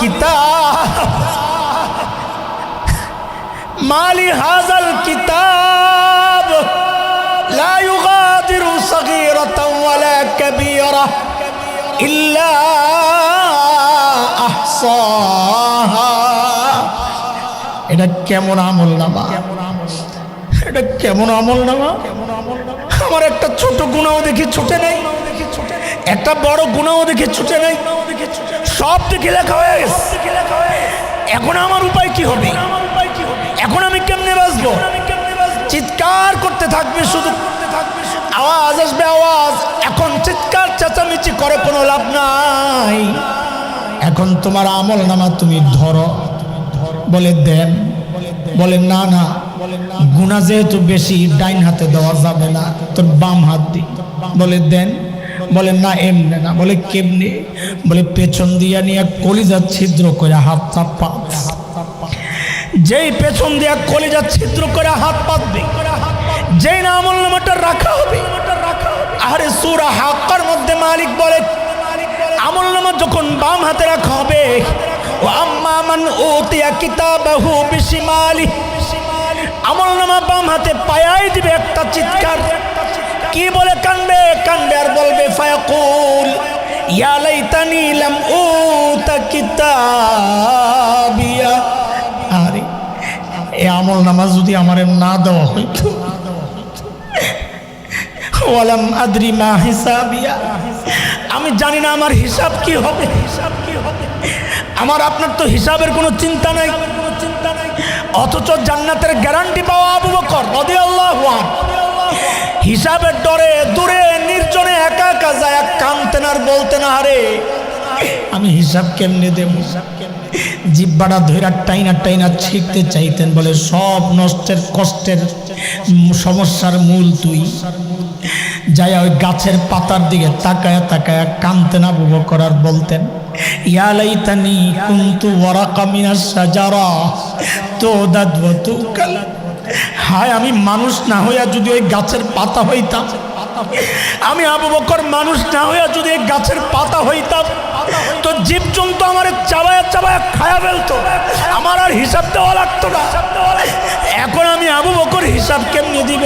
কিতাব। মালি হাজাল কিতাব। লা ইউগাদিরু সগীরাতাও ওয়ালা কাবীরা ইল্লা আহসাহা। এটা কেমন আমল নামা? এটা কেমন আমল নামা? আমার একটা ছোট গুণাও দেখি ছুটে নেই। একটা বড় গুণাও দেখি ছুটে নেই। দেখি ছুটে সব দেখে লেখা হয়ে গেছে। এখন আমার উপায় কি হবে? এখন আমি কেমনে বাঁচবো? চিৎকার করতে থাকবে শুধু। আওয়াজ আসবে আওয়াজ। এখন চিৎকার, চেঁচামেচি করে কোনো লাভ নাই। এখন তোমার আমল নামা তুমি ধরো। বলে দেন। বলে না না। গুণা যেহেতু বেশি, ডাইন হাতে দেওয়া যাবে না। তোর বাম হাত দি। বলে দেন। বলে, না, এমনি না। বলে, কেমনি? বলে, পেছন দিয়া নিয়ে কলিজা ছিদ্র করে হাত চাপা যেই পেছন দিয়া কলিজা ছিদ্র করে হাত পাতবে, যেই না আমল নামাটা রাখা হবে আরে সুরা হাক্কার মধ্যে মালিক বলে, আমল নামা যখন বাম হাতে রাখা হবে, ও আম্মা মান উতিয়া কিতাবাহু বিশিমালি। আমল নামা বাম হাতে পায়াই দিবে একটা চিৎকার। কি বলে কানবে? কানবে আর বলবে, ফায়াকুল, ইয়া লাইতানি লাম উতা কিতাবিয়া। আরে এই আমল নামাজ যদি আমার না দেওয়া হইতো। ওয়ালাম আদরি মা হিসাবিয়া। আমি জানি না আমার হিসাব কি হবে হিসাব কি হবে। আমার আপনার তো হিসাবের কোনো চিন্তা নাই। অথচ জান্নাতের গ্যারান্টি পাওয়া আবু বকর, রাদিয়াল্লাহু আনহু। হিসাবের ডরে, দূরে, নির্জনে, একা একা যায় কানতেন আর বলতেন আরে আমি হিসাব কেমনে দেব? জিব্বাটা ধৈরা টাইনা টাইনা ছিঁড়তে চাইতেন বলে, সব নষ্টের কষ্টের সমস্যার মূল তুই। যাই ওই গাছের পাতার দিকে তাকায়া তাকায়া কানতেন আবু বকর আর বলতেন ইয়ালাইতানি কুন্তু ওয়ারাকা মিনাস সাজারা তো দাদু কাল হায়, আমি মানুষ না হইয়া যদি ওই গাছের পাতা হইতাম। আমি আবু বকর মানুষ না হইয়া যদি এই গাছের পাতা হইতাম। তো জীবজন্তু আমার চাবায়া চাবায়া খায়া ফেলতো। আমার আর হিসাব দেওয়া লাগতো না। এখন আমি আবু বকর হিসাব কেমনি দিব?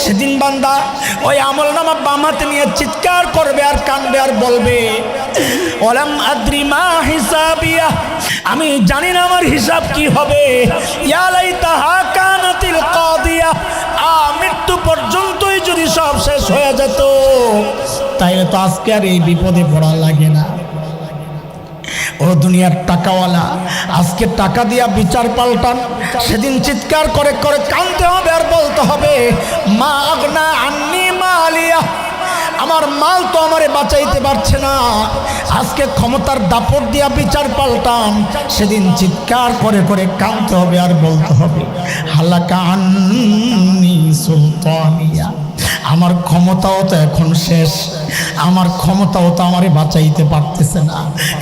সেদিন বান্দা, ওই আমল নামা বামাতে নিয়ে চিৎকার করবে আর কানবে আর বলবে, ওলাম আদ্রি মা হিসাবিয়া, আমি জানি না আমার হিসাব কি হবে। ইয়ালাই তো আজকে আর এই বিপদে পড়া লাগে না। ও দুনিয়ার টাকাওয়ালা, আজকে টাকা দিয়া বিচার পাল্টান। সেদিন চিৎকার করে করে কানতে হবে আর বলতে হবে আমার মাল তো আমারে বাঁচাইতে পারছে না। আজকে ক্ষমতার দাপট দিয়া বিচার পাল্টান। সেদিন চিৎকার করে করে কানতে হবে আর বলতে হবে, হালাকা আন্নি সুলতানিয়া। আমার ক্ষমতাও তো এখন শেষ। আমার ক্ষমতাও তো আমারে বাঁচাইতে পারতেছে না।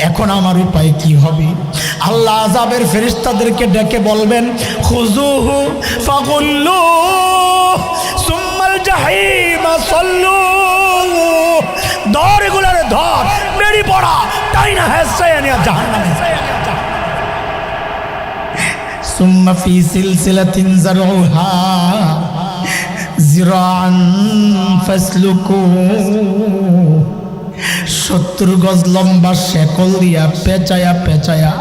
এখন আমার উপায় কি হবে? আল্লাহ আজাবের ফেরিস্তাদেরকে ডেকে বলবেন হুজু হু ফাগুল্লু, সুম্মাল ধর পড়া, তাই না হ্যাঁ সুম্মা ফি সিলসিলাতিন জারউহা। জিরান ফাসলুকু। সত্তর গজ লম্বা শেকল দিয়া পেঁচায়া পেঁচায়া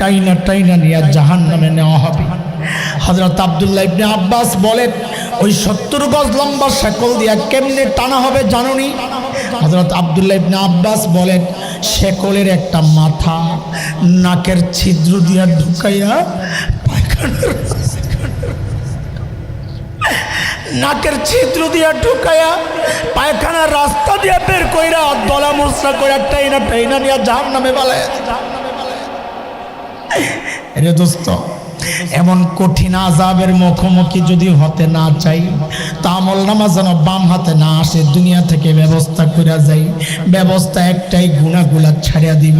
টাইনা টাইনা নিয়া জাহান নামে নেওয়া হবে। হজরত আবদুল্লাহ ইবনে আব্বাস বলেন, ওই সত্তর গজ লম্বা শেকল দিয়া কেমনে টানা হবে জানুনি? হজরত আবদুল্লাহ ইবনে আব্বাস বলেন, শেকলের একটা মাথা, নাকের ছিদ্র দিয়া ঢুকাইয়া পায়খানার নাকের ছিদ্র দিয়া ঢুকায়া, পায়খানার রাস্তা দিয়া বের কইরা দলা মুসরা কইরা টাইনা টাইনা নিয়া জাহান নামে বালায় রে দোস্ত, এমন কঠিন আজাবের মুখোমুখি যদি হতে না চাই, তা আমল নামা যেন বাম হাতে না আসে, দুনিয়া থেকে ব্যবস্থা করে যাই। ব্যবস্থা একটাই গুণাগুলা ছাড়িয়া দিব,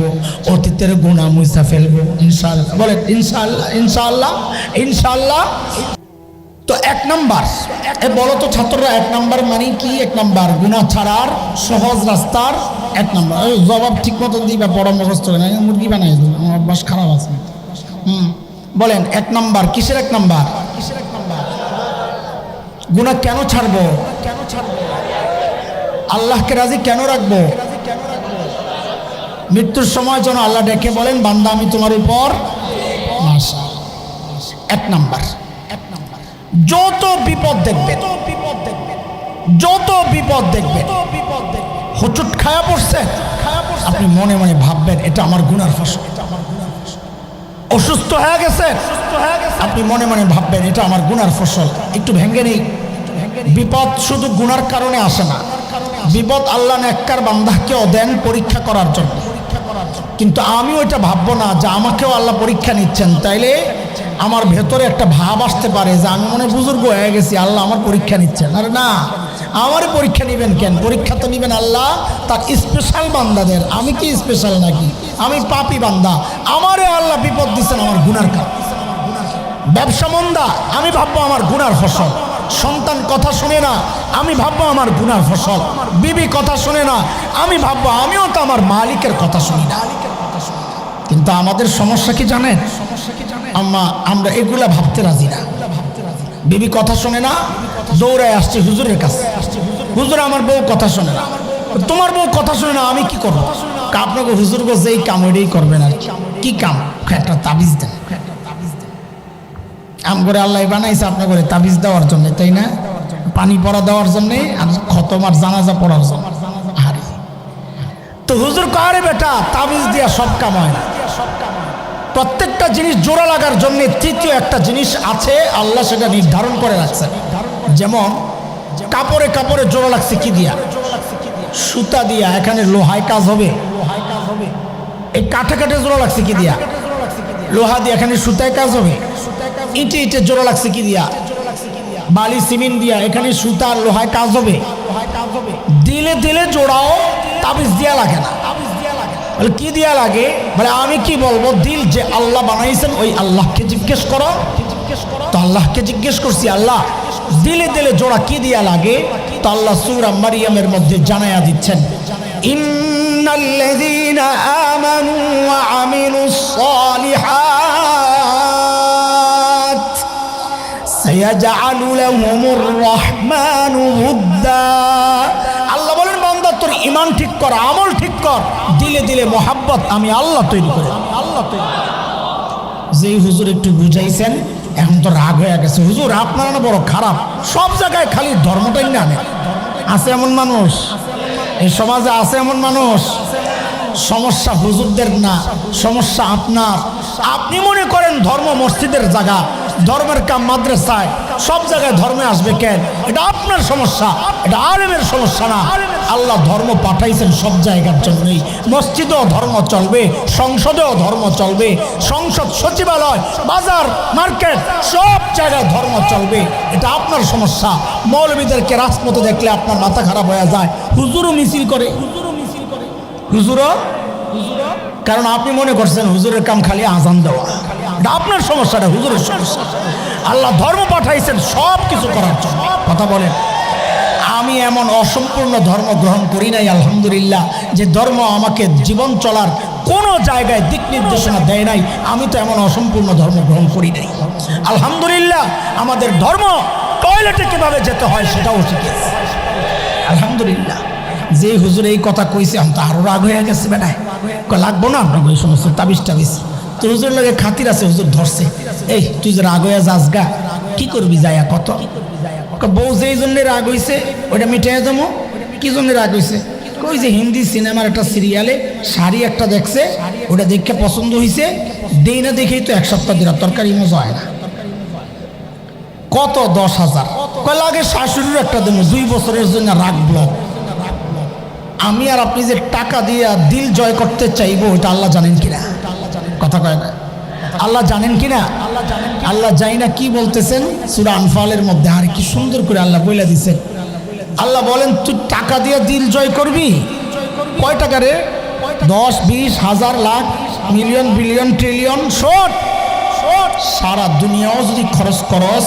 অতীতের গুণা মুছা ফেলব ইনশাল্লাহ বলে ইনশাল্লাহ ইনশাল্লাহ ইনশাল্লাহ তো এক নাম্বার। বলো তো ছাত্ররা, এক নাম্বার মানে কি? এক নাম্বার, গুণা ছাড়ার সহজ রাস্তার এক নাম্বার। জবাব ঠিক মতো দিবা, বড় মুখস্থ মুরগি বানাই আমার অভ্যাস খারাপ আছে। হুম, বলেন, এক নাম্বার, কিসের এক নাম্বার? কিসের এক নাম্বার গুণা কেন ছাড়বো? কেন ছাড়বো আল্লাহকে রাজি কেন রাখব? মৃত্যুর সময় যেন আল্লাহ ডেকে বলেন, বান্দা, আমি তোমার উপর এক নাম্বার। যত বিপদ দেখবে, যত বিপদ দেখবে হুচুট খায়া পড়ছে। আপনি মনে মনে ভাববেন, এটা আমার গুনার ফসল। অসুস্থ হয়ে গেছে। আপনি মনে মনে ভাববেন, এটা আমার গুনার ফসল। একটু ভেঙে নেই। বিপদ শুধু গুনার কারণে আসে না। বিপদ আল্লাহ নেককার বান্দাকেও দেন পরীক্ষা করার জন্য। কিন্তু আমি ওইটা ভাববো না যে আমাকেও আল্লাহ পরীক্ষা নিচ্ছেন। তাইলে আমার ভেতরে একটা ভাব আসতে পারে যে আমি মনে বুজুর্গ হয়ে গেছি, আল্লাহ আমার পরীক্ষা নিচ্ছেন। আরে না আমারই পরীক্ষা নেবেন কেন? পরীক্ষা তো নেবেন আল্লাহ, তার স্পেশাল বান্দাদের। আমি কি স্পেশাল নাকি? আমি পাপি বান্দা। আমারে আল্লাহ বিপদ দিচ্ছেন, আমার গুনার কারণ। ব্যবসা মন্দা, আমি ভাববো আমার গুনার ফসল। সন্তান কথা শুনে না, আমি ভাববো আমার গুনার ফসল। বিবি কথা শুনে না, আমি ভাববো আমিও তো আমার মালিকের কথা শুনি না। কিন্তু আমাদের সমস্যা কি জানেন? আম্মা, আমরা এগুলা ভাবতে রাজি না। বিবি কথা শোনে না, দৌড়ায় আসছে হুজুরের কাছে। হুজুর আমার বউ কথা শোনে না। তোমার বউ কথা শোনে না, আমি কি করব? আপনাকে হুজুর যেই কাম ওইটাই করবেন আর। কি কাম? একটা তাবিজ দেন। আম করে আল্লাহ বানাইছে আপনার করে তাবিজ দেওয়ার জন্য, তাই না? পানি পড়া দেওয়ার জন্যে আর খতম আর জানাজা পড়ার জন্য। তো হুজুর কারে বেটা, তাবিজ দিয়া সব কাম প্রত্যেকটা জিনিস জোড়া লাগার জন্য তৃতীয় একটা জিনিস আছে, আল্লাহ সেটা নির্ধারণ করে রাখছে। যেমন, কাপড়ে কাপড়ে জোড়া লাগছে কি দিয়া? সুতা দিয়া, এখানে লোহায় কাজ হবে। এই কাঠে কাঠে জোড়া লাগছে কি দিয়া? লোহা দিয়ে এখানে সুতায় কাজ হবে। ইটে ইটে জোড়া লাগছে কি দিয়া? বালি, সিমেন্ট দিয়া। এখানে সুতা লোহায় কাজ হবে। দিলে দিলে জোড়াও, তাবিজ দিয়া লাগে না। বলে, কি দিয়া লাগে? বলে, আমি কি বলব? দিল যে আল্লাহ বানাইছেন, ওই আল্লাহকে জিজ্ঞেস করো। তো আল্লাহকে জিজ্ঞেস করছি, আল্লাহ, দিলে দিলে জোড়া কি দিয়া লাগে? তো আল্লাহ সুরা মারিয়ামের মধ্যে জানাইয়া দিচ্ছেন, ইন্নাল্লাযীনা আমানু ওয়া আমিলুস সায়াজআলু লাহুমুর রাহমানু উদ্দা আল্লাহ বলেন, বান্দা, তোর ইমান ঠিক কর, আমল ঠিক কর। দিলে দিলে মোহাব্বত আমি আল্লাহ তৈরি করে আল্লাহ তৈরি। যেই হুজুর একটু বুঝাইছেন, এখন তো রাগ হয়ে গেছে। হুজুর, আপনারা না বড় খারাপ? সব জায়গায় খালি ধর্মটাই না আনে। আছে এমন মানুষ? এই সমাজে আছে এমন মানুষ? সমস্যা হুজুরদের না, সমস্যা আপনার। আপনি মনে করেন ধর্ম মসজিদের জায়গা ধর্মের কাম মাদ্রাসায়, সব জায়গায় ধর্মে আসবে কেন? এটা আপনার সমস্যা, এটা আলেমের সমস্যা না। আল্লাহ ধর্ম পাঠাইছেন সব জায়গার জন্যই। মসজিদেও ধর্ম চলবে, সংসদেও ধর্ম চলবে, সংসদ সচিবালয়, বাজার, মার্কেট, সব জায়গায় ধর্ম চলবে। এটা আপনার সমস্যা। মৌলবীদেরকে রাজপথে দেখলে আপনার মাথা খারাপ হয়ে যায়। হুজুরও মিছিল করে। হুজুরও মিছিল করে। হুজুরও কারণ আপনি মনে করছেন হুজুরের কাম খালি আজান দেওয়া। আপনার সমস্যাটা হুজুরের সমস্যা। আল্লাহ ধর্ম পাঠাইছেন, সব কিছু করার জন্য। কথা বলেন। আমি এমন অসম্পূর্ণ ধর্ম গ্রহণ করি নাই, আলহামদুলিল্লাহ, যে ধর্ম আমাকে জীবন চলার কোনো জায়গায় দিক নির্দেশনা দেয় নাই। আমি তো এমন অসম্পূর্ণ ধর্ম গ্রহণ করি নাই। আলহামদুলিল্লাহ, আমাদের ধর্ম টয়লেটে কীভাবে যেতে হয় সেটাও শিখেছে। আলহামদুলিল্লাহ। যে হুজুর এই কথা কইছে আমি তো আরও রাগ হয়ে গেছে বেটায়। লাগবো না? আপনাকে ওই সমস্ত তাবিজ টাবিজ তো হুজুর লাগে খাতির আছে, হুজুর ধরছে। এই, তুই যে রাগ হয়ে যাস গা, কি করবি যাইয়া কত? বউ যেই জন্য রাগ হইছে, ওইটা মিটাইয়া যাব। কি জন্য রাগ হইছে? কই যে হিন্দি সিনেমার একটা সিরিয়ালে শাড়ি একটা দেখছে, ওটা দেখে পছন্দ হয়েছে দেই না দেখেই তো এক সপ্তাহ দিলাম তরকারি মজা হয় না। কত? দশ হাজার। কয়, লাগে শাশুড়ির একটা দেবো, দুই বছরের জন্য রাগ ব্লক। আমি আর আপনি যে টাকা দিয়ে দিল জয় করতে চাইব ওটা আল্লাহ জানেন কিনা? কথা কয় না। আল্লাহ জানেন কিনা? আল্লাহ জানি না কি বলতেছেন। সুরা আনফালের মধ্যে আর কি সুন্দর করে আল্লাহ বইলা দিছেন। আল্লাহ বলেন, তুই টাকা দিয়ে দিল জয় করবি? কয় টাকা রে? দশ, বিশ, হাজার, লাখ, মিলিয়ন, বিলিয়ন, ট্রিলিয়ন, শোট। সারা দুনিয়াও যদি খরচ করস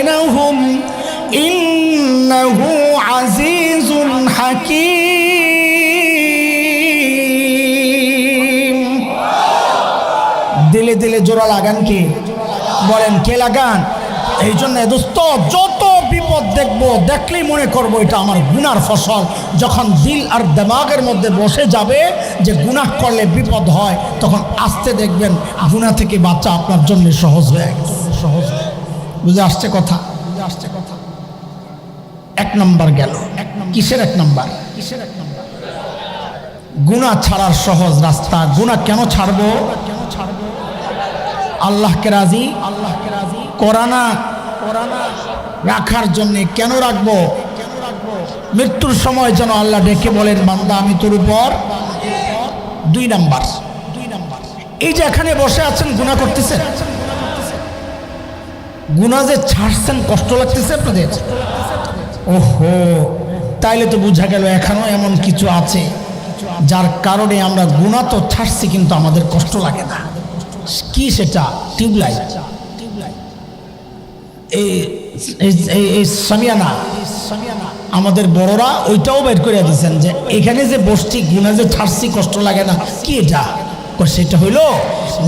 হাকিম দিলে দিলে জোড়া লাগান কি? বলেন, কে লাগান? এই জন্য দোস্ত, যত বিপদ দেখব, দেখলেই মনে করব এটা আমার গুনার ফসল। যখন দিল আর দেমাগের মধ্যে বসে যাবে যে গুনাহ করলে বিপদ হয়, তখন আসতে দেখবেন গুণা থেকে বাচ্চা আপনার জন্য সহজ হয়ে সহজ বুঝে আসছে কথা? বুঝে আসছে কথা? এক নম্বর গেল। কিসের এক নম্বর? কিসের এক নম্বর গুণা ছাড়ার সহজ রাস্তা। গুণা কেন ছাড়বো? কেন ছাড়বো আল্লাহকে রাজি? আল্লাহকে রাজি কোরআনা কোরআনা রাখার জন্য কেন রাখব? কেন রাখব মৃত্যুর সময় যেন আল্লাহ ডেকে বলেন, বান্দা, আমি তোর উপর দুই নাম্বার দুই নাম্বার। এই যে এখানে বসে আছেন, গুণা করতেছেন? গুণা যে ছাড়ছেন, কষ্ট লাগতেছে আপনাদের? ওহো! তাইলে তো বোঝা গেল এখনও এমন কিছু আছে, যার কারণে আমরা গুণা তো ছাড়ছি কিন্তু আমাদের কষ্ট লাগে না। কি সেটা? টিউবলাইট। এই সামিয়ানা, আমাদের বড়রা ওইটাও বের করে দিয়েছেন যে, এখানে যে বসছি, গুণা যে ছাড়ছি কষ্ট লাগে না। কি এটা? সেটা হইল,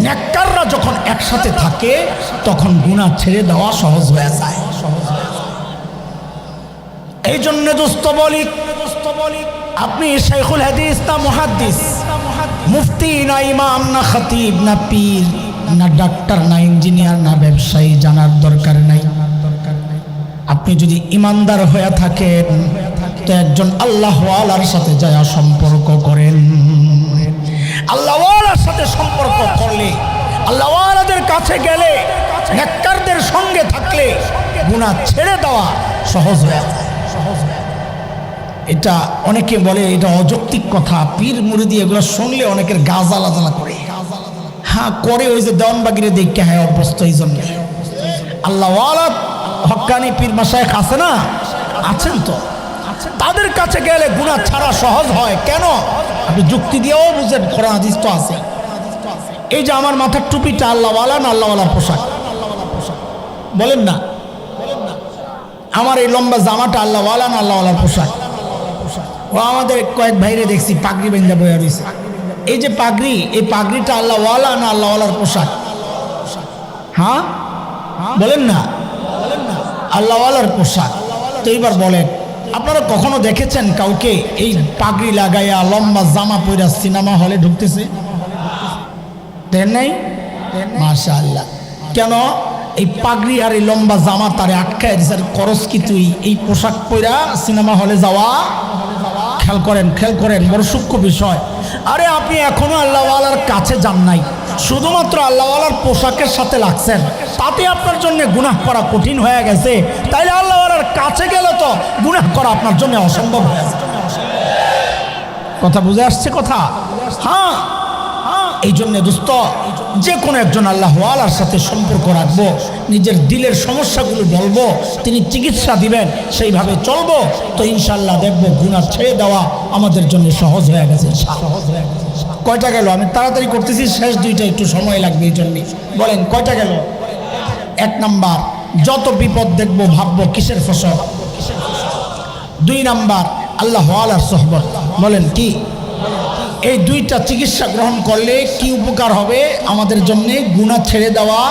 নেককাররা যখন একসাথে থাকে, তখন গুণা ছেড়ে দেওয়া সহজ হয়ে যায়। এই জন্য দোস্ত বলি, আপনি শেখুল হাদিস না মুহাদ্দিস? মুফতি না ইমাম, না খতিব, না পীর, না ডাক্তার, না ইঞ্জিনিয়ার, না ব্যবসায়ী জানার দরকার নাই। আপনি যদি ইমানদার হয়ে থাকেন, তো একজন আল্লাহওয়ালার সাথে যায় সম্পর্ক করেন। আল্লাহওয়ালার সাথে সম্পর্ক করলে, আল্লাহওয়ালাদের কাছে গেলে, নেককারদের সঙ্গে থাকলে গুণা ছেড়ে দেওয়া সহজ হয়ে যায়। সহজ এটা অনেকে বলে এটা অযৌক্তিক কথা। পীর মুড়ি দিয়ে এগুলো শুনলে অনেকের গা জ্বালা করে। হ্যাঁ করে ওই যে দেওয়ানবাগিরে দেখতে হ্যাঁ অভ্যস্ত এই জন্য। আল্লাহওয়ালা হক্কানি পীর মাসায় আছে না? আছেন তো? তাদের কাছে গেলে গুণা ছাড়া সহজ হয়। কেন? আপনি যুক্তি দিয়েও বুঝেন, কোরআন হাদিস তো আছে। এই যে আমার মাথার টুপিটা আল্লাহওয়ালা না আল্লাহওয়ালার পোশাক? বলেন না। আমার এই লম্বা জামাটা আল্লাহওয়ালা না আল্লাহওয়ালার পোশাক? ও আমাদের কয়েক ভাইরে দেখছি, পাগড়ি বেঞ্জা বইয়া রয়েছে এই যে পাগড়ি, এই পাগড়িটা আল্লাহওয়ালা না আল্লাহওয়ালার পোশাক? হ্যাঁ? বলেন না। আল্লাহওয়ালার পোশাক। তো এইবার বলেন, আপনারা কখনো দেখেছেন কাউকে এই পাগড়ি লাগাইয়া লম্বা জামা পইরা সিনেমা হলে ঢুকতেছে? দেন নাই? মাশা আল্লাহ কেন? এই পাগড়ি আর এই লম্বা জামা তারে আটকায় দিছে। আর করস কি তুই? এই পোশাক পইরা সিনেমা হলে যাওয়া? খেয়াল করেন খেয়াল করেন, বড় সূক্ষ্ম বিষয়। আরে আপনি এখনও আল্লাহওয়ালার কাছে যান নাই। শুধুমাত্র আল্লাহওয়ালার পোশাকের সাথে লাগছেন। তাতে আপনার জন্য গুনাহ করা কঠিন হয়ে গেছে। তাইলে আল্লাহওয়ালার কাছে গেলে তো গুনাহ করা আপনার জন্য অসম্ভব হয়ে কথা বুঝে আসছে কথা? হ্যাঁ। এই জন্য দোস্ত যে কোনো একজন আল্লাহ আল্লাহওয়ালার সাথে সম্পর্ক রাখব, নিজের দিলের সমস্যাগুলো বলব, তিনি চিকিৎসা দিবেন, সেইভাবে চলবো, তো ইনশাল্লাহ দেখব গুণা ছেড়ে দেওয়া আমাদের জন্য সহজ হয়ে গেছে সহজ হয়ে গেছে কয়টা গেল? আমি তাড়াতাড়ি করতেছি, শেষ দুইটা একটু সময় লাগবে এই জন্যে বলেন, কয়টা গেল? এক নাম্বার, যত বিপদ দেখব, ভাববো কিসের ফসল? দুই নাম্বার, আল্লাহ আলার সোহবত। বলেন কি? এই দুইটা চিকিৎসা গ্রহণ করলে কি উপকার হবে? আমাদের জন্য গুণা ছেড়ে দেওয়া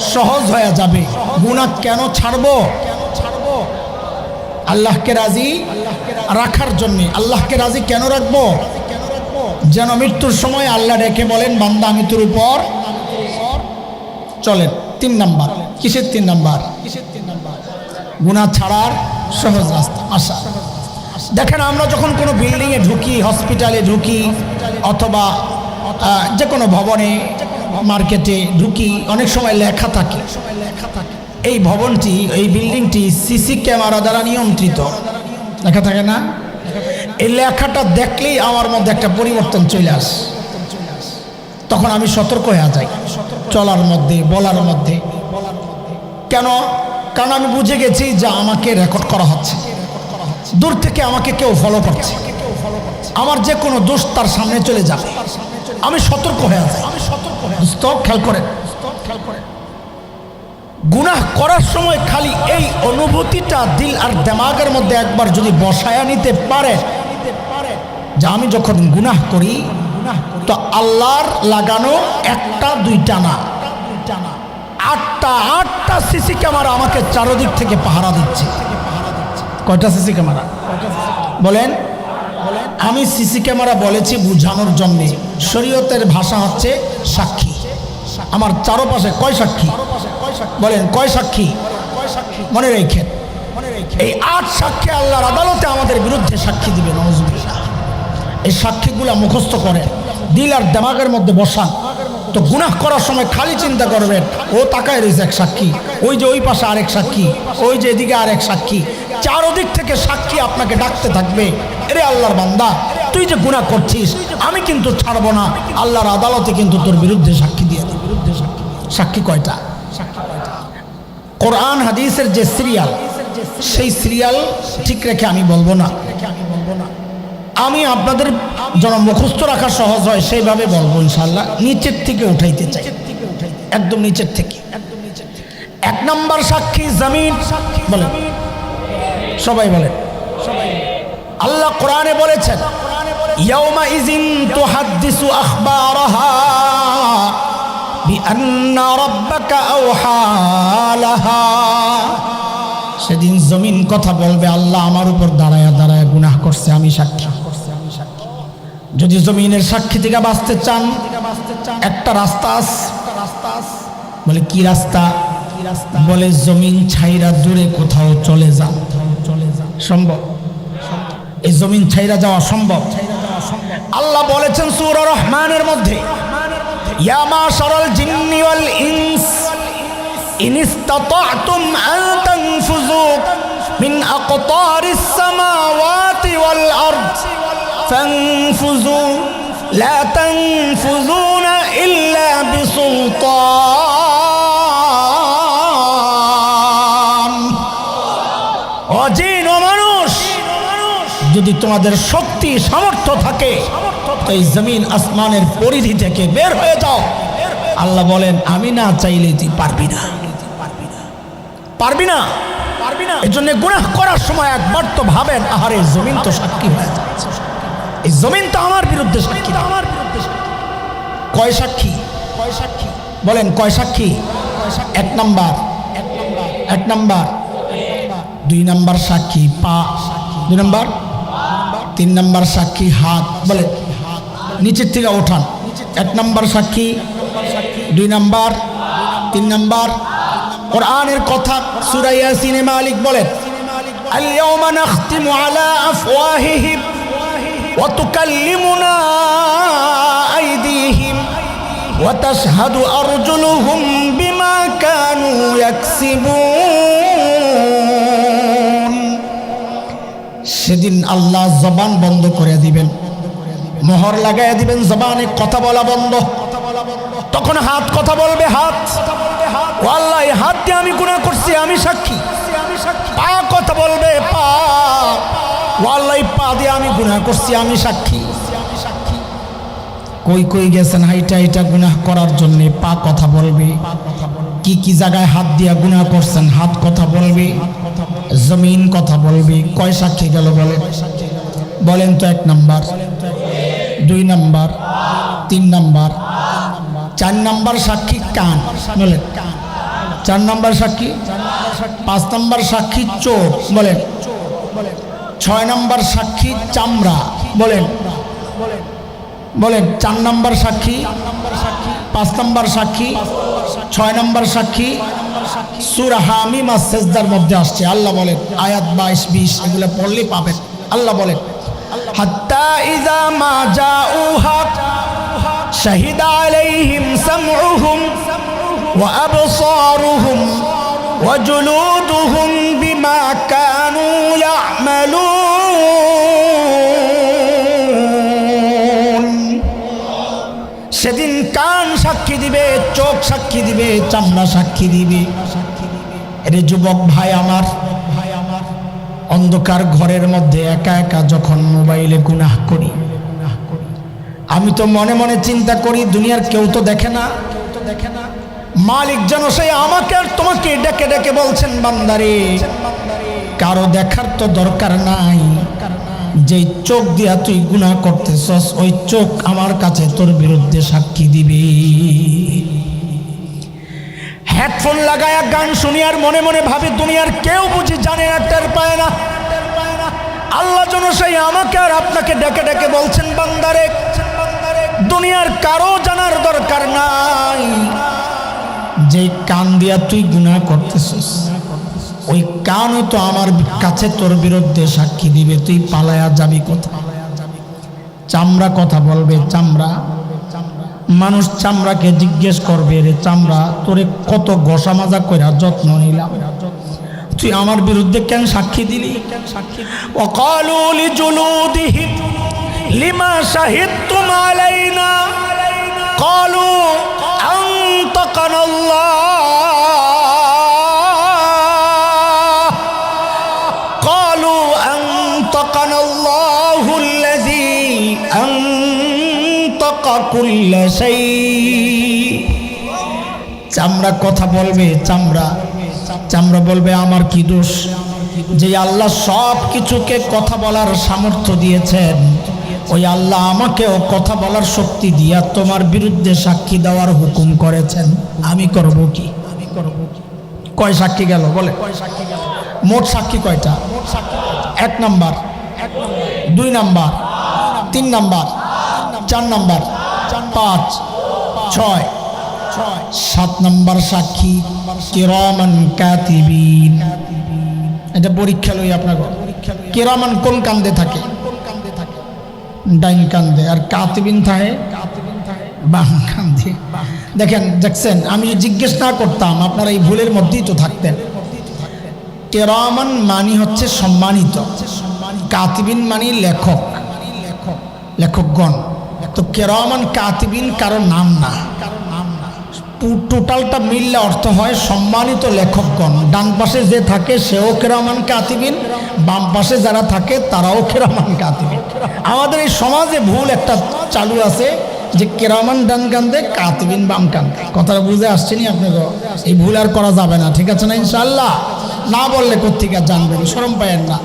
সহজ হয়ে যাবে। গুণা কেন ছাড়বো? আল্লাহকে রাজি রাখার জন্যে। আল্লাহকে রাজি কেন রাখব? যেন মৃত্যুর সময় আল্লাহ রেখে বলেন, বান্দা, আমি তোর উপর চলেন। তিন নাম্বার কিসের তিন নাম্বার। কিসের তিন নাম্বার? গুণা ছাড়ার সহজ রাস্তা। আশা। দেখেন, আমরা যখন কোনো বিল্ডিংয়ে ঢুকি হসপিটালে ঢুকি, অথবা যে কোনো ভবনে মার্কেটে ঢুকি, অনেক সময় লেখা থাকে। এই ভবনটি, এই বিল্ডিংটি সিসি ক্যামেরা দ্বারা নিয়ন্ত্রিত। লেখা থাকে না? এই লেখাটা দেখলেই আমার মধ্যে একটা পরিবর্তন চলে আসে। তখন আমি সতর্ক হয়ে যাই, চলার মধ্যে, বলার মধ্যে। কেন? কারণ আমি বুঝে গেছি যে আমাকে রেকর্ড করা হচ্ছে। দূর থেকে আমাকে কেউ ফলো করছে। আমার যে কোনো দোষ তার সামনে চলে যাবে। আমি সতর্ক হয়ে আছি। আমি সতর্ক দোস্ত, খেয়াল করেন। গুনাহ করার সময় খালি এই অনুভূতিটা দিল আর দেমাগের মধ্যে একবার যদি বসায়া নিতে পারে, যে আমি যখন গুনাহ করি, তো আল্লাহর লাগানো একটা, দুইটা না। আটটা আটটা সিসি ক্যামেরা আমাকে চারদিক থেকে পাহারা দিচ্ছে। কয়টা সিসি ক্যামেরা? বলেন। আমি সিসি ক্যামেরা বলেছি বুঝানোর জন্যে। শরীয়তের ভাষা হচ্ছে সাক্ষী। আমার চারপাশে কয় সাক্ষী? বলেন, কয় সাক্ষী? মনে রেখেন। এই আট সাক্ষী আল্লাহর আদালতে আমাদের বিরুদ্ধে সাক্ষী দিবে নজরুল্লাহ এই সাক্ষীগুলা মুখস্থ করে দিল আর দেমাগের মধ্যে বসান। তো গুনাহ করার সময় খালি চিন্তা করবেন, ও তাকায় রয়েছে এক সাক্ষী, ওই যে ওই পাশে আরেক সাক্ষী, ওই যে এদিকে আরেক সাক্ষী। চারোদিক থেকে সাক্ষী আপনাকে ডাকতে থাকবে। এরে আল্লাহর বান্দা, তুই যে গুনাহ করছিস, আমি কিন্তু ছাড়বো না। আল্লাহর আদালতে কিন্তু তোর বিরুদ্ধে সাক্ষী দিয়ে বিরুদ্ধে সাক্ষী সাক্ষী কয়টা? কোরআন হাদিসের যে সিরিয়াল, সেই সিরিয়াল ঠিক রেখে আমি বলব না। আমি আপনাদের যেন মুখস্থ রাখা সহজ হয়, সেইভাবে বলব ইনশাল্লাহ নিচের থেকে উঠাইতে চাই। একদম নিচের থেকে। এক নম্বর সাক্ষী জমিন। বলেন। সবাই বলেন আল্লাহ কোরআনে বলেছেন আওহা লাহা। সেদিন জমিন কথা বলবে, আল্লাহ আমার উপর দাঁড়ায়া দাঁড়ায় গুনাহ করছে, আমি সাক্ষী। যদি জমিনের সাক্ষী থেকে বাঁচতে চান, একটা রাস্তা আছে বলে, কি রাস্তা? বলে, জমিন ছাইরা দূরে কোথাও চলে যান সম্ভব। এই জমিন ছাইরা যাওয়া সম্ভব। আল্লাহ বলেছেন সুর রহমানের মধ্যে, ইয়া মিন তানফুযুনা ইল্লা বিসুলতান। যদি তোমাদের শক্তি, সামর্থ্য থাকে এই জমিন আসমানের পরিধি থেকে বের হয়ে যাও। আল্লাহ বলেন, আমি না চাইলে তুই পারবি না। পারবি না? পারবি না এই জন্য গুনাহ করার সময় একবার তো ভাবেন, আহারে, জমিন তো সাক্ষী হয়ে যাচ্ছে। এই জমিন তো আমার বিরুদ্ধে সাক্ষী আমার বিরুদ্ধে কয় সাক্ষী কয় সাক্ষী? বলেন, কয় সাক্ষী? এক নাম্বার। এক নাম্বার। দুই নাম্বার সাক্ষী, পা। দুই নাম্বার। তিন নাম্বার সাক্ষী হাত বলে নিচের থেকে ওঠান এক নাম্বার সাক্ষী দুই নাম্বার তিন নাম্বার কোরআনের কথা সুরাইয়া সিনে মালিক বলেন اليوم نختم على أفواههم وتكلمنا أيديهم وتشهد أرجلهم بما كانوا يكسبون সেদিন আল্লাহ জবান বন্ধ করে দিবেন। মোহর লাগাই দিবেন জবানে, কথা বলা বন্ধ। তখন হাত, কথা বলবে হাত। আল্লাহ, এই হাত দিয়ে আমি গুণা করছি, আমি সাক্ষী। পা কথা বলবে পা। আল্লাহ পা দিয়ে আমি গুণা করছি, আমি সাক্ষী। কই কই গেছেন? হাইটা হাইটা গুনাহ করার জন্য পা কথা বলবে। কি কি জায়গায় হাত দিয়া গুনাহ করছেন? হাত কথা বলবে। জমিন কথা বলবি? কয় সাক্ষী গেল বলে? বলেন তো এক নাম্বার। দুই নাম্বার। তিন নাম্বার। চার নাম্বার সাক্ষী কান? বলেন। চার নাম্বার সাক্ষী? পাঁচ নাম্বার সাক্ষী চোখ? বলেন। ছয় নাম্বার সাক্ষী চামড়া? বলেন। বলেন, চার নাম্বার সাক্ষী? পাঁচ নাম্বার সাক্ষী? ছয় নাম্বার সাক্ষী? সুরা হামিমা সেজদার মধ্যে আসছে। আল্লাহ বলেন, আয়াত বাইশ, বিশ, এগুলো পড়লেই পাবেন। আল্লাহ বলেন, হাত্তা ইজা মা জাউহা, শাহিদ আলাইহিম সামউহুম ওয়া আবসারুহুম ওয়া জুলুদুহুম বিমা কানু ইয়ামালুন। কান সাক্ষী দিবে, চোখ সাক্ষী দিবে, চামড়া সাক্ষী দিবে। এরে যুবক ভাই আমার, অন্ধকার ঘরের মধ্যে একা একা যখন মোবাইলে গুনাহ করি, আমি তো মনে মনে চিন্তা করি, দুনিয়ার কেউ তো দেখে না। দেখে না মালিক যেন সেই আমাকে আর তোমাকে ডেকে ডেকে বলছেন, বান্দারে, কারও দেখার তো দরকার নাই। যেই চোখ দিয়া তুই গুনাহ করতেছস, ওই চোখ আমার কাছে তোর বিরুদ্ধে সাক্ষী দিবে। হেডফোন লাগায়া গান শুনি আর মনে মনে ভাবি, দুনিয়ার কেউ বুঝি জানে না, টের পায় না। আল্লাহ যেন সেই আমাকে আর আপনাকে ডেকে ডেকে বলছেন, বান্দারে, দুনিয়ার কারও জানার দরকার নাই। যে কান দিয়া তুই গুনাহ করতেছিস ওই কানও তো আমার কাছে তোর বিরুদ্ধে সাক্ষী দিবে তুই পালায়া যাবি কোথায় চামড়া কথা বলবে চামড়া মানুষ চামড়াকে জিজ্ঞেস করবে রে চামড়া তোরে কত ঘষা মাজা কইরা যত্ন নিলাম তুই আমার বিরুদ্ধে কেন সাক্ষী দিলি وقالوا لجلودهم لما شهدتم علينا قالوا أنطقنا الله সেই। চামড়া কথা বলবে, চামড়া। চামড়া বলবে, আমার কি দোষ? যে আল্লাহ সব কিছুকে কথা বলার সামর্থ্য দিয়েছেন। ওই আল্লাহ আমাকেও কথা বলার শক্তি দিয়া তোমার বিরুদ্ধে সাক্ষী দেওয়ার হুকুম করেছেন। আমি করব কি? আমি করব কি? কয় সাক্ষী গেল? বলে। কয় সাক্ষী গেল মোট সাক্ষী কয়টা? মোট সাক্ষী এক নাম্বার। দুই নাম্বার। তিন নাম্বার। চার নাম্বার। পাঁচ, ছয়, সাত নাম্বার সাক্ষী, কিরমান কাতিবিন। এটা পরীক্ষা লই আপনাকে কিরমান কোন কান্দে থাকে? ডাইন কান্দে। আর কাতিবিন থাকে? বাম কান্দে। দেখেন, দেখছেন, আমি জিজ্ঞেস না করতাম, আপনারা এই ভুলের মধ্যেই তো থাকতেন। কেরামান মানি হচ্ছে সম্মানিত। কাতিবিন মানি লেখক। লেখকগণ। তো কেরামান কাতিবিন কারও নাম না। টোটালটা মিললে অর্থ হয় সম্মানিত লেখকগণ। ডান পাশে যে থাকে সেও কেরামান কাতিবিন, বাম পাশে যারা থাকে তারাও কেরামান কাতিবিন। আমাদের এই সমাজে ভুল একটা চালু আছে যে কেরামান ডান কান্দে, কাতিবিন বাম কান্দে। কথাটা বুঝে আসছেনি আপনাকে এই ভুল আর করা যাবে না, ঠিক আছে না ইনশাল্লাহ না বললে কোথেকে জানবেন? সরম পায়েন না।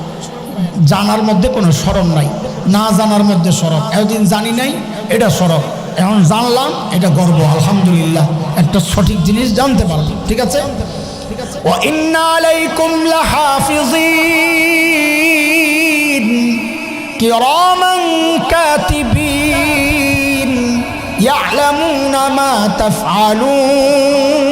জানার মধ্যে কোনো সরম নাই। না জানার মধ্যে সরব এতদিন জানি নাই এটা সরব এখন জানলাম এটা গর্ব আলহামদুলিল্লাহ একটা সঠিক জিনিস জানতে পারলাম ঠিক আছে وَإِنَّ عَلَيْكُمْ لَحَافِظِينَ كِرَامًا كَاتِبِينَ يَعْلَمُونَ مَا تَفْعَلُونَ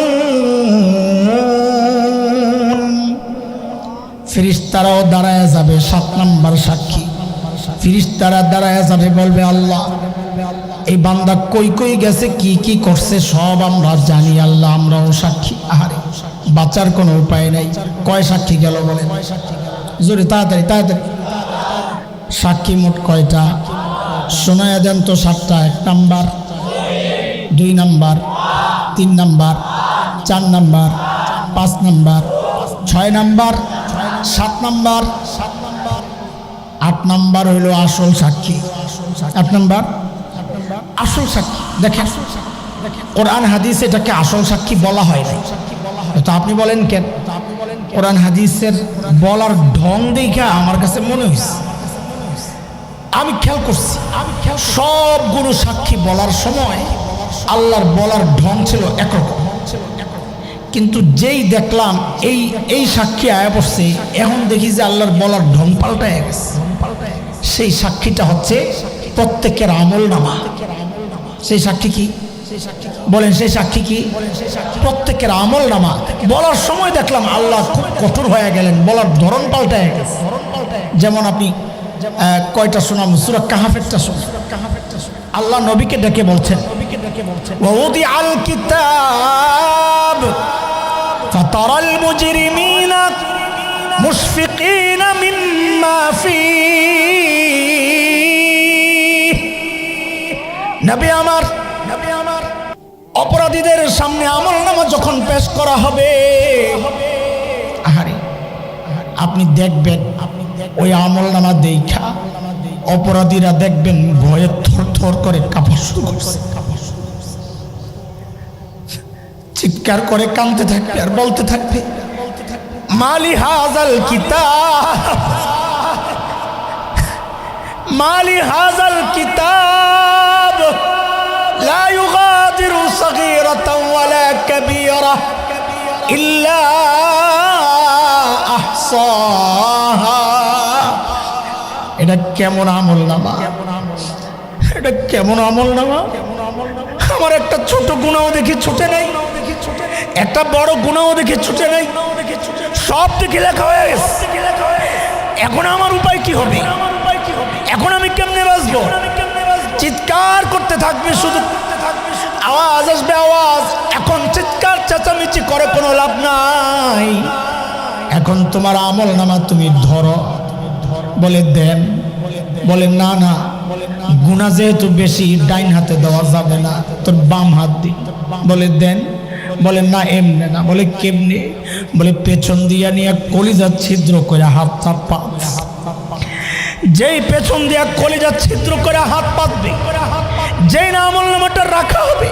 ফিরিস্তারাও দাঁড়ায় যাবে সাত নম্বর সাক্ষী ফিরিস্তারা দাঁড়ায় যাবে বলবে আল্লাহ এই বান্দা কই কই গেছে, কি কি করছে, সব আমরা জানি। আল্লাহ আমরাও সাক্ষী। আহারে, বাঁচার কোনো উপায় নাই। কয় সাক্ষী গেল বলে জোরে, তাড়াতাড়ি তাড়াতাড়ি। সাক্ষী মোট কয়টা? শোনায় দেন তো সাতটা, এক নাম্বার, দুই নাম্বার, তিন নাম্বার, চার নাম্বার, পাঁচ নাম্বার, ছয় নাম্বার, সাত নাম্বার, আট নাম্বার হইল আসল সাক্ষী। আট নাম্বার? আসল সাক্ষী। দেখেন, কোরআন হাদিস এটাকে আসল সাক্ষী বলা হয় নাই। তো আপনি বলেন কেন? কোরআন হাদিসের বলার ঢং দেখা আমার কাছে মনে হয়েছে আমি খেয়াল করছি আমি খেয়াল সবগুলো সাক্ষী বলার সময় আল্লাহর বলার ঢং ছিল একরকম। কিন্তু যেই দেখলাম এই এই সাক্ষী আয়া পড়ছে, এখন দেখি যে আল্লাহর বলার ঢং পাল্টায় গেছে। সেই সাক্ষীটা হচ্ছে প্রত্যেকের আমল নামা সেই সাক্ষী কি বলেন সেই সাক্ষী কি প্রত্যেকের আমল নামা বলার সময় দেখলাম আল্লাহ খুব কঠোর হয়ে গেলেন বলার ধরন পাল্টায় গেছে যেমন আপনি আহ, কয়টা শোনাম সুরা কাহাফেরটা শোনাম আল্লাহ নবীকে ডেকে বলছেন ووضع الكتاب فترى المجرمين مشفقين مما فيه নবী আমার নবী আমার। অপরাধীদের সামনে আমল নামা যখন পেশ করা হবে আহারে আপনি দেখবেন ওই আমল নামা দেখা অপরাধীরা দেখবেন ভয়ে থর থর করে কাপড় শুরু করছে। চিৎকার করে কাঁদতে থাকবে আর বলতে থাকবে মালি হাজাল কিতাব মালি হাজাল কিতাব। لا يغادر صغيرة ولا كبيرة إلا أحصاها এটা কেমন আমল নামা এটা কেমন আমল নামা আমার একটা ছোট গুণাও দেখি ছুটে নাই একটা বড় গুণাও দেখি ছুটে নাই সব দেখে লেখা হয়ে গেছে এখন আমার উপায় কি হবে এখন আমি কেমনে বাঁচবো চিৎকার করতে থাকবে শুধু আওয়াজ আসবে আওয়াজ। এখন চিৎকার, চেঁচামেচি করে কোনো লাভ নাই। এখন তোমার আমল নামা তুমি ধরো। বলে দেন। বলে না না। গুণা যেহেতু বেশি, ডাইন হাতে দেওয়া যাবে না। তোর বাম হাত দি বলে দেন। বলে না, এমনে না। বলে কেমনে? বলে পেছন দিয়া নিয়ে কলিজা ছিদ্র করে হাত চাপা। যেই পেছন দিয়া কলিজা ছিদ্র করে হাত পাতবে, যেই না আমল নামাটা রাখা হবে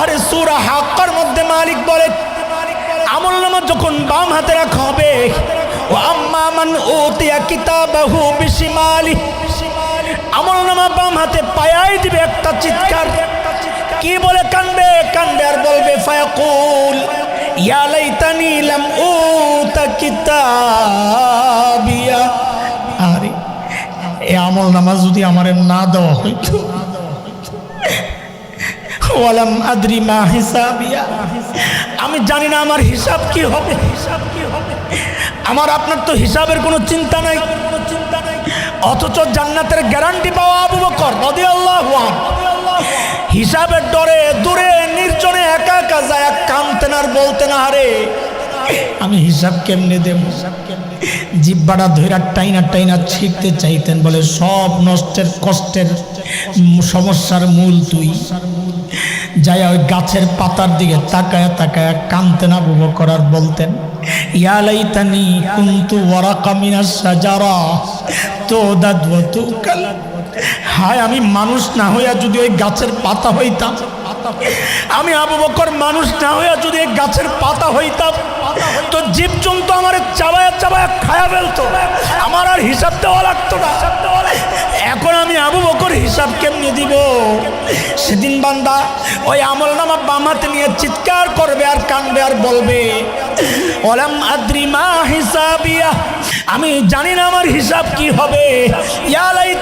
আরে সুরা হাক্কার মধ্যে মালিক বলে, আমল নামা যখন বাম হাতে রাখা হবে, ও আম্মা মান কিতাবাহু আমল নামা বাম হাতে পায়াই দিবে একটা চিৎকার, কি বলে কানবে? কানবে আর বলবে, ফায়াকুল, ইয়া লাইতানি উতা কিতাবিয়া আরে এই আমল নামাজ যদি আমারে না দেওয়া হইতো আমি জানি না আমার হিসাব কি হবে, হিসাব কি হবে। আমার আপনার তো হিসাবের কোনো চিন্তা নাই। কোনো চিন্তা নাই অথচ জান্নাতের গ্যারান্টি পাওয়া আবু বকর রাদিয়াল্লাহু আনহু। হিসাবের ডরে, দূরে, নির্জনে একা একা যায় কামতেন আর বলতেন আরে, আমি হিসাব কেমনে দেব? জিব্বাটা ধৈরা টাইনা টাইনা ছিঁড়তে চাইতেন, বলে, সব নষ্টের কষ্টের সমস্যার মূল তুই। যাই ওই গাছের পাতার দিকে তাকায় তাকায় কানতেন আবু বকর আর বলতেন ইয়ালাইতানি কুন্তু ওয়ারাকা মিনাস সাজারা তো দাদু কাল হায়, আমি মানুষ না হইয়া যদি ওই গাছের পাতা হইতাম, আমি আবু বকর মানুষ না হইয়া যদি গাছের পাতা হইতাম তো জীবজন্তু আমার চাবায়া চাবায়া খায়া ফেলতো। আমার আর হিসাব দেওয়া লাগতো না। এখন আমি আবু বকর হিসাব কেমনি দিব? সেদিন বান্দা ওই আমল নামা বামাতে নিয়ে চিৎকার করবে আর কানবে আর বলবে ওলাম আদ্রি মা হিসাবিয়া, আমি জানি না আমার হিসাব কি হবে। ইয়ালাই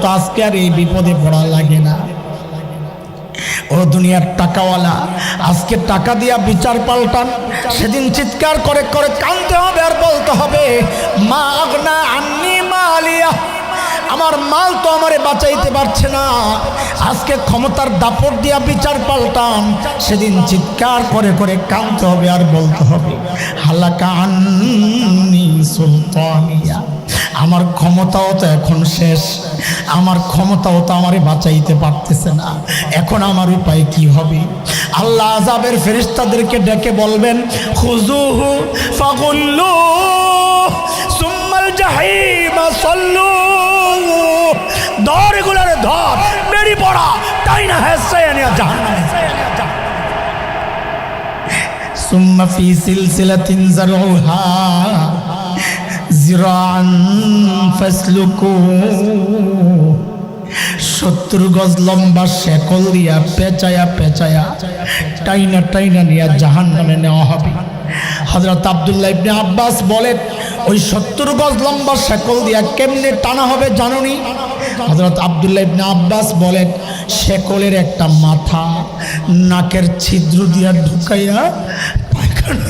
তো আজকে আর এই বিপদে পড়া লাগে না। ও দুনিয়ার টাকাওয়ালা, আজকে টাকা দিয়া বিচার পাল্টান। সেদিন চিৎকার করে করে কানতে হবে আর বলতে হবে, মা আলিয়া আমার মাল তো আমারে বাঁচাইতে পারছে না। আজকে ক্ষমতার দাপট দিয়া বিচার পাল্টান। সেদিন চিৎকার করে করে কানতে হবে আর বলতে হবে, হালাকা আন্নি সুলতানিয়া আমার ক্ষমতাও তো এখন শেষ। আমার ক্ষমতাও তো আমারই বাঁচাইতে পারতেছে না। এখন আমার উপায় কি হবে? আল্লাহ আজাবের ফেরিস্তাদেরকে ডেকে বলবেন, হুজুহু ফাগুল্লু, সুম্মাল জাহিমা সল্লু ধর এগুলার ধর বেরি পড়া, তাই না হ্যাঁ জাহান্নামে? সুম্মা ফি সিলসিলাতিন জারুহা জিরান ফাসলুকু। সত্তর গজ লম্বা শেকল দিয়া পেঁচায়া পেঁচায়া টাইনা টাইনা নিয়া জাহান নামে নেওয়া হবে। হজরত আবদুল্লাহ ইবনে আব্বাস বলেন, ওই সত্তর গজ লম্বা শেকল দিয়া কেমনে টানা হবে জাননি? হজরত আবদুল্লাহ ইবনে আব্বাস বলেন, শেকলের একটা মাথা, নাকের ছিদ্র দিয়া ঢুকাইয়া পায়খানা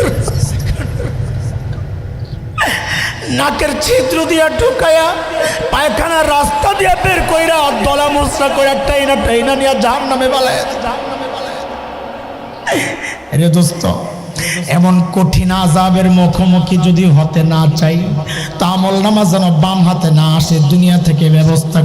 নাকের ছিদ্র দিয়া ঢুকাইয়া পায়খানার রাস্তা দিয়া বের কইরা দলা মশলা কইরা টাইনা টাইনা নিয়া জাহান নামে বালায় রে দোস্ত, এমন কঠিন আজাবের মুখোমুখি যদি হতে না চাই তা আমল নামাজ যেন বাম হাতে না আসে, দুনিয়া থেকে ব্যবস্থা